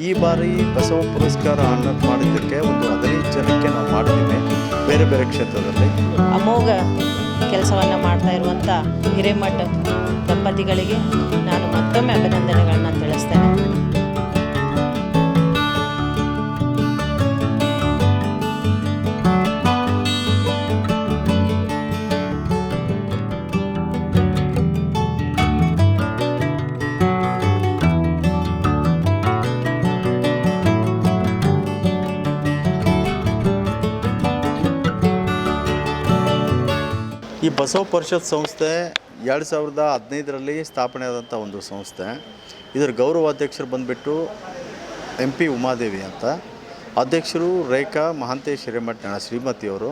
ಈ ಬಾರಿ ಬಸವ ಪುರಸ್ಕಾರ ಆನರ್ ಮಾಡಿದ್ದಕ್ಕೆ ಒಂದು ಹದಿನೈದು ಜನಕ್ಕೆ ನಾವು ಮಾಡಿದ್ದೇವೆ. ಬೇರೆ ಬೇರೆ ಕ್ಷೇತ್ರದಲ್ಲಿ. ಅಮೋಘ ಕೆಲಸವನ್ನು ಮಾಡ್ತಾ ಇರುವಂಥ ಹಿರೇಮಠ ದಂಪತಿಗಳಿಗೆ ನಾನು ಮತ್ತೊಮ್ಮೆ ಅಭಿನಂದನೆಗಳನ್ನ ತಿಳಿಸ್ತೇನೆ. ಈ ಬಸವ ಪರಿಷತ್ ಸಂಸ್ಥೆ ಎರಡು ಸಾವಿರದ ಹದಿನೈದರಲ್ಲಿ ಸ್ಥಾಪನೆ ಆದಂಥ ಒಂದು ಸಂಸ್ಥೆ. ಇದರ ಗೌರವ ಅಧ್ಯಕ್ಷರು ಬಂದುಬಿಟ್ಟು ಎಂ ಪಿ ಉಮಾದೇವಿ ಅಂತ. ಅಧ್ಯಕ್ಷರು ರೇಖಾ ಮಹಾಂತೇಶ್ ಹಿರೇಮಠ ಶ್ರೀಮತಿಯವರು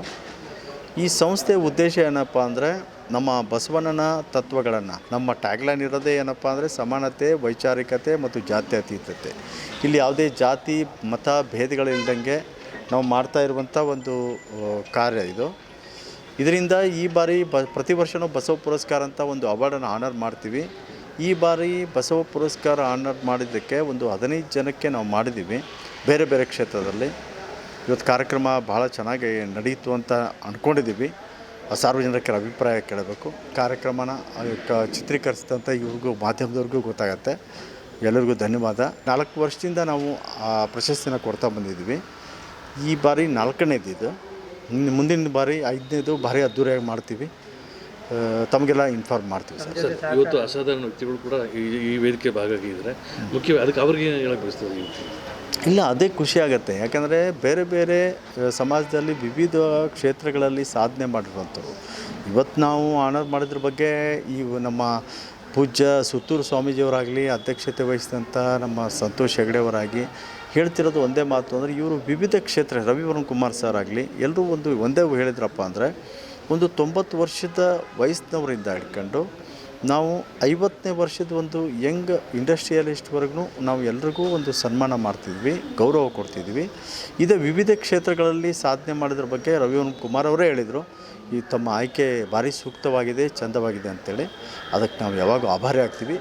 ಈ ಸಂಸ್ಥೆ ಉದ್ದೇಶ ಏನಪ್ಪ ಅಂದರೆ ನಮ್ಮ ಬಸವಣ್ಣನ ತತ್ವಗಳನ್ನು, ನಮ್ಮ ಟ್ಯಾಗ್ಲೈನ್ ಇರೋದೇ ಏನಪ್ಪ ಅಂದರೆ ಸಮಾನತೆ, ವೈಚಾರಿಕತೆ ಮತ್ತು ಜಾತ್ಯತೀತತೆ ಇಲ್ಲಿ ಯಾವುದೇ ಜಾತಿ, ಮತ, ಭೇದಗಳಿಲ್ದಂಗೆ ನಾವು ಮಾಡ್ತಾ ಇರುವಂಥ ಒಂದು ಕಾರ್ಯ ಇದು. ಇದರಿಂದ ಈ ಬಾರಿ ಬ ಪ್ರತಿ ವರ್ಷವೂ ಬಸವ ಪುರಸ್ಕಾರ ಅಂತ ಒಂದು ಅವಾರ್ಡನ್ನು ಆನರ್ ಮಾಡ್ತೀವಿ. ಈ ಬಾರಿ ಬಸವ ಪುರಸ್ಕಾರ ಆನರ್ ಮಾಡಿದ್ದಕ್ಕೆ ಒಂದು ಹದಿನೈದು ಜನಕ್ಕೆ ನಾವು ಮಾಡಿದ್ದೀವಿ, ಬೇರೆ ಬೇರೆ ಕ್ಷೇತ್ರದಲ್ಲಿ. ಇವತ್ತು ಕಾರ್ಯಕ್ರಮ ಭಾಳ ಚೆನ್ನಾಗಿ ನಡೆಯಿತು ಅಂತ ಅಂದ್ಕೊಂಡಿದ್ದೀವಿ ಸಾರ್ವಜನಿಕರ ಅಭಿಪ್ರಾಯ ಕೇಳಬೇಕು. ಕಾರ್ಯಕ್ರಮನ ಚಿತ್ರೀಕರಿಸಿದಂಥ ಇವ್ರಿಗೂ, ಮಾಧ್ಯಮದವ್ರಿಗೂ ಗೊತ್ತಾಗತ್ತೆ. ಎಲ್ಲರಿಗೂ ಧನ್ಯವಾದ. ನಾಲ್ಕು ವರ್ಷದಿಂದ ನಾವು ಆ ಪ್ರಶಸ್ತಿನ ಕೊಡ್ತಾ ಬಂದಿದ್ದೀವಿ. ಈ ಬಾರಿ ನಾಲ್ಕನೇದು ಇದು ಇನ್ನು ಮುಂದಿನ ಬಾರಿ ಐದನೇದು ಭಾರಿ ಅದ್ದೂರಿಯಾಗಿ ಮಾಡ್ತೀವಿ. ತಮಗೆಲ್ಲ ಇನ್ಫಾರ್ಮ್ ಮಾಡ್ತೀವಿ ಸರ್. ಇವತ್ತು ಅಸಾಧಾರಣ ವ್ಯಕ್ತಿಗಳು ಕೂಡ ಈ ಈ ವೇದಿಕೆ ಭಾಗಿಯಾಗಿದ್ದಾರೆ ಮುಖ್ಯ ಅದಕ್ಕೆ ಅವ್ರಿಗೆ ಹೇಳಕ್ಕೆ ಬಯಸ್ತದೆ ಇಲ್ಲ ಅದೇ ಖುಷಿ ಆಗುತ್ತೆ. ಯಾಕಂದರೆ ಬೇರೆ ಬೇರೆ ಸಮಾಜದಲ್ಲಿ ವಿವಿಧ ಕ್ಷೇತ್ರಗಳಲ್ಲಿ ಸಾಧನೆ ಮಾಡಿರುವಂಥವ್ರು. ಇವತ್ತು ನಾವು ಆನರ್ ಮಾಡಿದ್ರ ಬಗ್ಗೆ ಈ ನಮ್ಮ ಪೂಜ್ಯ ಸುತ್ತೂರು ಸ್ವಾಮೀಜಿಯವರಾಗಲಿ ಅಧ್ಯಕ್ಷತೆ ವಹಿಸಿದಂಥ ನಮ್ಮ ಸಂತೋಷ್ ಹೆಗಡೆಯವರಾಗಿ ಹೇಳ್ತಿರೋದು ಒಂದೇ ಮಾತು ಅಂದರೆ ಇವರು ವಿವಿಧ ಕ್ಷೇತ್ರ, ರವಿವರ್ಣ ಕುಮಾರ್ ಸರ್ ಆಗಲಿ ಎಲ್ಲರೂ ಒಂದು ಒಂದೇ ಹೇಳಿದ್ರಪ್ಪ ಅಂದರೆ ಒಂದು ತೊಂಬತ್ತು ವರ್ಷದ ವಯಸ್ಸಿನವರಿಂದ ಹಿಡ್ಕೊಂಡು ನಾವು ಐವತ್ತನೇ ವರ್ಷದ ಒಂದು ಯಂಗ್ ಇಂಡಸ್ಟ್ರಿಯಲಿಸ್ಟ್ವರೆಗೂ ನಾವು ಎಲ್ರಿಗೂ ಒಂದು ಸನ್ಮಾನ ಮಾಡ್ತಿದ್ವಿ, ಗೌರವ ಕೊಡ್ತಿದ್ವಿ. ಇದೇ ವಿವಿಧ ಕ್ಷೇತ್ರಗಳಲ್ಲಿ ಸಾಧನೆ ಮಾಡಿದ್ರ ಬಗ್ಗೆ ರವಿವರ್ಣ ಕುಮಾರ್ ಅವರೇ ಹೇಳಿದರು. ಈ ತಮ್ಮ ಆಯ್ಕೆ ಭಾರಿ ಸೂಕ್ತವಾಗಿದೆ, ಚಂದವಾಗಿದೆ ಅಂತೇಳಿ. ಅದಕ್ಕೆ ನಾವು ಯಾವಾಗೂ ಆಭಾರಿ ಆಗ್ತೀವಿ.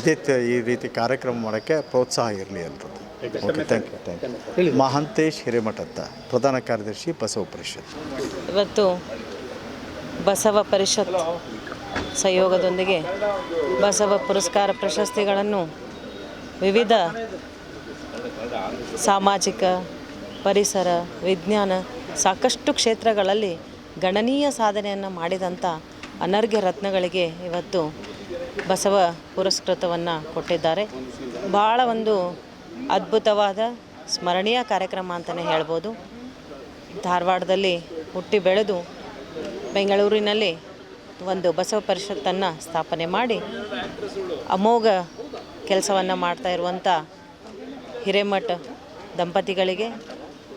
ಇದೇ ಈ ರೀತಿ ಕಾರ್ಯಕ್ರಮ ಮಾಡೋಕ್ಕೆ ಪ್ರೋತ್ಸಾಹ ಇರಲಿ ಅನ್ನೋದು okay thank you thank you Mahantesh Hiremath ಅಂತ ಪ್ರಧಾನ ಕಾರ್ಯದರ್ಶಿ ಬಸವ ಪರಿಷತ್. ಇವತ್ತು ಬಸವ ಪರಿಷತ್ ಸಹಯೋಗದೊಂದಿಗೆ ಬಸವ ಪುರಸ್ಕಾರ ಪ್ರಶಸ್ತಿಗಳನ್ನು ವಿವಿಧ ಸಾಮಾಜಿಕ ಪರಿಸರ ವಿಜ್ಞಾನ ಸಾಕಷ್ಟು ಕ್ಷೇತ್ರಗಳಲ್ಲಿ ಗಣನೀಯ ಸಾಧನೆಯನ್ನು ಮಾಡಿದಂಥ ಅನರ್ಘ್ಯ ರತ್ನಗಳಿಗೆ ಇವತ್ತು ಬಸವ ಪುರಸ್ಕೃತವನ್ನು ಕೊಟ್ಟಿದ್ದಾರೆ. ಭಾಳ ಒಂದು ಅದ್ಭುತವಾದ ಸ್ಮರಣೀಯ ಕಾರ್ಯಕ್ರಮ ಅಂತಲೇ ಹೇಳ್ಬೋದು. ಧಾರವಾಡದಲ್ಲಿ ಹುಟ್ಟಿ ಬೆಳೆದು ಬೆಂಗಳೂರಿನಲ್ಲಿ ಒಂದು ಬಸವ ಪರಿಷತ್ತನ್ನು ಸ್ಥಾಪನೆ ಮಾಡಿ ಅಮೋಘ ಕೆಲಸವನ್ನು ಮಾಡ್ತಾ ಇರುವಂಥ ಹಿರೇಮಠ ದಂಪತಿಗಳಿಗೆ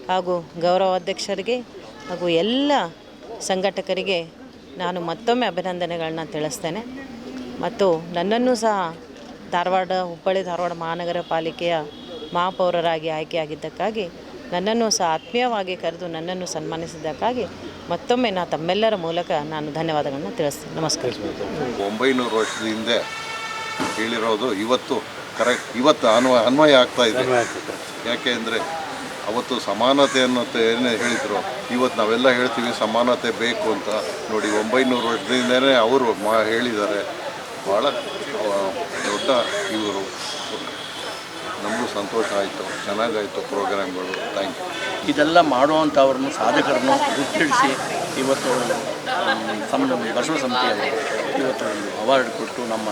ಹಾಗೂ ಗೌರವ ಅಧ್ಯಕ್ಷರಿಗೆ ಹಾಗೂ ಎಲ್ಲ ಸಂಘಟಕರಿಗೆ ನಾನು ಮತ್ತೊಮ್ಮೆ ಅಭಿನಂದನೆಗಳನ್ನ ತಿಳಿಸ್ತೇನೆ. ಮತ್ತು ನನ್ನನ್ನು ಸಹ ಧಾರವಾಡ, ಹುಬ್ಬಳ್ಳಿ, ಧಾರವಾಡ ಮಹಾನಗರ ಪಾಲಿಕೆಯ ಮಹಾಪೌರರಾಗಿ ಆಯ್ಕೆಯಾಗಿದ್ದಕ್ಕಾಗಿ ನನ್ನನ್ನು ಸಹ ಆತ್ಮೀಯವಾಗಿ ಕರೆದು ನನ್ನನ್ನು ಸನ್ಮಾನಿಸಿದ್ದಕ್ಕಾಗಿ ಮತ್ತೊಮ್ಮೆ ನಾ ತಮ್ಮೆಲ್ಲರ ಮೂಲಕ ನಾನು ಧನ್ಯವಾದಗಳನ್ನು ತಿಳಿಸ್ತೀನಿ. ನಮಸ್ಕಾರ. ಒಂಬೈನೂರು ವರ್ಷದ ಹಿಂದೆ ಹೇಳಿರೋದು ಇವತ್ತು ಕರೆಕ್ಟ್ ಇವತ್ತು ಅನ್ವಯ ಅನ್ವಯ ಆಗ್ತಾ ಇದೆ. ಯಾಕೆ ಅಂದರೆ ಅವತ್ತು ಸಮಾನತೆ ಅನ್ನೋದು ಏನೇ ಹೇಳಿದ್ರು ಇವತ್ತು ನಾವೆಲ್ಲ ಹೇಳ್ತೀವಿ ಸಮಾನತೆ ಬೇಕು ಅಂತ. ನೋಡಿ ಒಂಬೈನೂರು ವರ್ಷದಿಂದನೇ ಅವರು ಮಾ ಹೇಳಿದ್ದಾರೆ. ಭಾಳ ದೊಡ್ಡ ಇವರು. ನಮಗೂ ಸಂತೋಷ ಆಯಿತು. ಚೆನ್ನಾಗಾಯಿತು ಪ್ರೋಗ್ರಾಮ್ಗಳು. ಥ್ಯಾಂಕ್ ಯು ಇದೆಲ್ಲ ಮಾಡುವಂಥವ್ರನ್ನು ಸಾಧಕರನ್ನು ಗುರುತಿಸಿ ಇವತ್ತು ಸಮ ಬಸವ ಸಮಿತಿಯಲ್ಲಿ ಇವತ್ತು ಒಂದು ಅವಾರ್ಡ್ ಕೊಟ್ಟು ನಮ್ಮ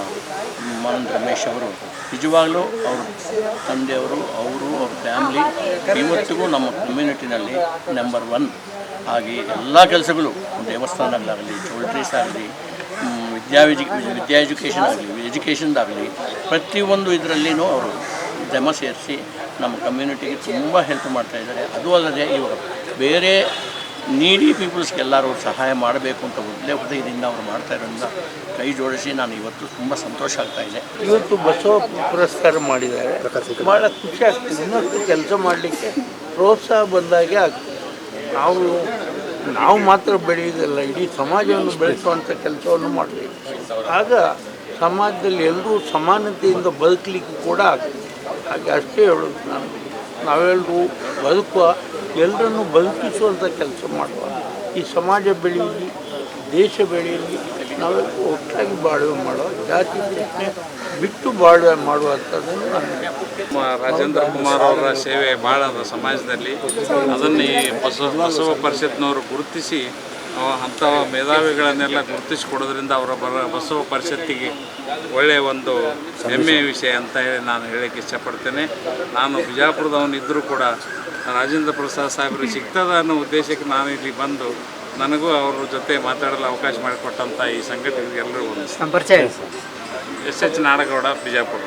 ಮಾನಂದ ರಮೇಶ್ ಅವರು ನಿಜವಾಗಲೂ ಅವ್ರ ತಂದೆಯವರು, ಅವರು, ಅವ್ರ ಫ್ಯಾಮ್ಲಿ ಇವತ್ತಿಗೂ ನಮ್ಮ ಕಮ್ಯುನಿಟಿನಲ್ಲಿ ನಂಬರ್ ಒನ್ ಆಗಿ ಎಲ್ಲ ಕೆಲಸಗಳು, ದೇವಸ್ಥಾನಗಳಾಗಲಿ ಚೌಲ್ಟ್ರೀಸ್ ಆಗಲಿ ವಿದ್ಯಾ ವಿದ್ಯಾ ಎಜುಕೇಷನ್ ಆಗಲಿ ಎಜುಕೇಷನ್ದಾಗಲಿ ಪ್ರತಿಯೊಂದು ಇದರಲ್ಲಿಯೂ ಅವರು ಶ್ರಮ ಸೇರಿಸಿ ನಮ್ಮ ಕಮ್ಯುನಿಟಿಗೆ ತುಂಬ ಹೆಲ್ಪ್ ಮಾಡ್ತಾಯಿದ್ದಾರೆ ಅದು ಅಲ್ಲದೆ ಇವರು ಬೇರೆ ನೀಡಿ ಪೀಪಲ್ಸ್ಗೆಲ್ಲರೂ ಸಹಾಯ ಮಾಡಬೇಕು ಅಂತ ಒಳ್ಳೆ ಹೃದಯದಿಂದ ಅವರು ಮಾಡ್ತಾ ಇರೋದ್ರಿಂದ ಕೈ ಜೋಡಿಸಿ ನಾನು ಇವತ್ತು ತುಂಬ ಸಂತೋಷ ಆಗ್ತಾ ಇದೆ. ಇವತ್ತು ಬಸವ ಪುರಸ್ಕಾರ ಮಾಡಿದ್ದಾರೆ. ಭಾಳ ಖುಷಿ ಆಗ್ತದೆ. ಇನ್ನಷ್ಟು ಕೆಲಸ ಮಾಡಲಿಕ್ಕೆ ಪ್ರೋತ್ಸಾಹ ಬಂದಾಗೆ ಆಗ್ತದೆ. ನಾವು ನಾವು ಮಾತ್ರ ಬೆಳೆಯೋದಿಲ್ಲ ಇಡೀ ಸಮಾಜವನ್ನು ಬೆಳೆಸುವಂಥ ಕೆಲಸವನ್ನು ಮಾಡಬೇಕು. ಆಗ ಸಮಾಜದಲ್ಲಿ ಎಲ್ಲರೂ ಸಮಾನತೆಯಿಂದ ಬದುಕಲಿಕ್ಕೆ ಕೂಡ ಆಗ್ತದೆ. ಹಾಗೆ ಅಷ್ಟೇ ಹೇಳೋದು ನಾನು. ನಾವೆಲ್ಲರೂ ಬದುಕುವ ಎಲ್ಲರನ್ನು ಬದುಕಿಸುವಂಥ ಕೆಲಸ ಮಾಡುವ. ಈ ಸಮಾಜ ಬೆಳೆಯಲ್ಲಿ ದೇಶ ಬೆಳೆಯಲಿ ನಾವೆಲ್ಲರೂ ಒಟ್ಟಾಗಿ ಬಾಳ್ವೆ ಮಾಡುವ, ಜಾತಿ ಪ್ರಶ್ನೆ ಬಿಟ್ಟು ಬಾಳ್ವೆ ಮಾಡುವಂಥದ್ದನ್ನು ನಾನು ರಾಜೇಂದ್ರ ಕುಮಾರ್ ಅವರ ಸೇವೆ ಭಾಳ ಸಮಾಜದಲ್ಲಿ. ಅದನ್ನು ಈ ಬಸವ ಬಸವ ಪರಿಷತ್ನವರು ಗುರುತಿಸಿ ಅಂಥ ಮೇಧಾವಿಗಳನ್ನೆಲ್ಲ ಗುರುತಿಸಿಕೊಡೋದ್ರಿಂದ ಅವರ ಬರ ಬಸವ ಪರಿಷತ್ತಿಗೆ ಒಳ್ಳೆಯ ಒಂದು ಹೆಮ್ಮೆಯ ವಿಷಯ ಅಂತ ಹೇಳಿ ನಾನು ಹೇಳಕ್ಕೆ ಇಷ್ಟಪಡ್ತೇನೆ. ನಾನು ಬಿಜಾಪುರದವನಿದ್ದರೂ ಕೂಡ ರಾಜೇಂದ್ರ ಪ್ರಸಾದ್ ಸಾಹೇಬರು ಸಿಗ್ತದ ಅನ್ನೋ ಉದ್ದೇಶಕ್ಕೆ ನಾನು ಇಲ್ಲಿ ಬಂದು ನನಗೂ ಅವ್ರ ಜೊತೆ ಮಾತಾಡಲು ಅವಕಾಶ ಮಾಡಿಕೊಟ್ಟಂಥ ಈ ಸಂಘಟನೆಗೆ ಎಲ್ಲರಿಗೂ ಒಂದು ಎಸ್ ಎಚ್ ನಾಡಗೌಡ ಬಿಜಾಪುರ